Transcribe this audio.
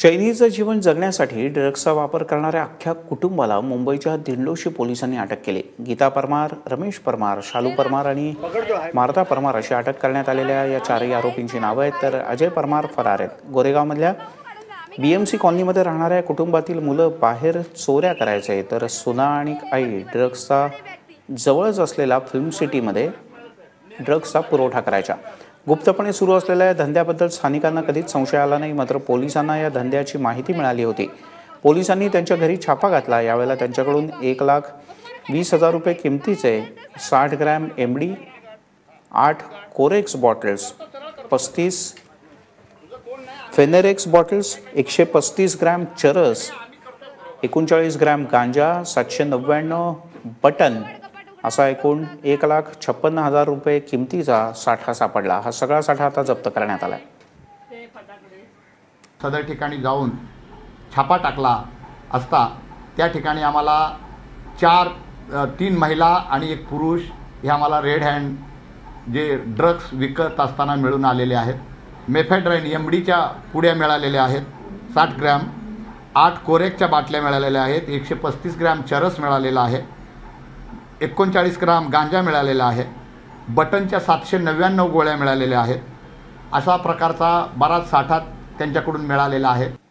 चैनीचं जीवन जगण्यासाठी ड्रग्सचा वापर करणाऱ्या अख्ख्या कुटुंबाला मुंबईच्या दिंडोशी पोलिसांनी अटक केली. गीता परमार रमेश परमार शालू परमार आणि मारता परमार अशी अटक करण्यात आलेल्या या चारही आरोपींची नावं आहेत. तर अजय परमार फरार आहेत. गोरेगावमधल्या बी एम सी कॉलनीमध्ये राहणाऱ्या कुटुंबातील मुलं बाहेर चोऱ्या करायचे तर सुना आणि आई ड्रग्सचा जवळच असलेला फिल्म सिटीमध्ये ड्रग्सचा पुरवठा करायच्या. गुप्तपणे सुरू असलेल्या या धंद्याबद्दल स्थानिकांना कधीच संशय आला नाही. मात्र पोलिसांना या धंद्याची माहिती मिळाली होती. पोलिसांनी त्यांच्या घरी छापा घातला. यावेळेला त्यांच्याकडून एक लाख वीस हजार रुपये किमतीचे साठ ग्रॅम एम डी आठ कोरेक्स बॉटल्स पस्तीस फेनेरेक्स बॉटल्स एकशे पस्तीस ग्रॅम चरस एकोणचाळीस ग्रॅम गांजा सातशे नव्याण्णव बटन असा एकूण एक लाख छप्पन्न हजार रुपये किमतीचा साठा सापडला. हा सगळा साठा आता जप्त करण्यात आला सदर ठिकाणी जाऊन छापा टाकला असता त्या ठिकाणी आम्हाला चार तीन महिला आणि एक पुरुष हे आम्हाला रेड हँड जे ड्रग्स विकत असताना मिळून आलेले आहेत. मेफेड्राईन एम डीच्या पुड्या मिळालेल्या आहेत. साठ ग्रॅम. आठ कोरेकच्या बाटल्या मिळालेल्या आहेत. एकशे पस्तीस ग्रॅम चरस मिळालेला आहे. एकोणचाळीस ग्राम गांजा मिळालेला आहे. बटनच्या सातशे नव्याण्णव गोळ्या मिळालेल्या आहेत. अशा प्रकारचा बराच साठा त्यांच्याकडून मिळालेला आहे.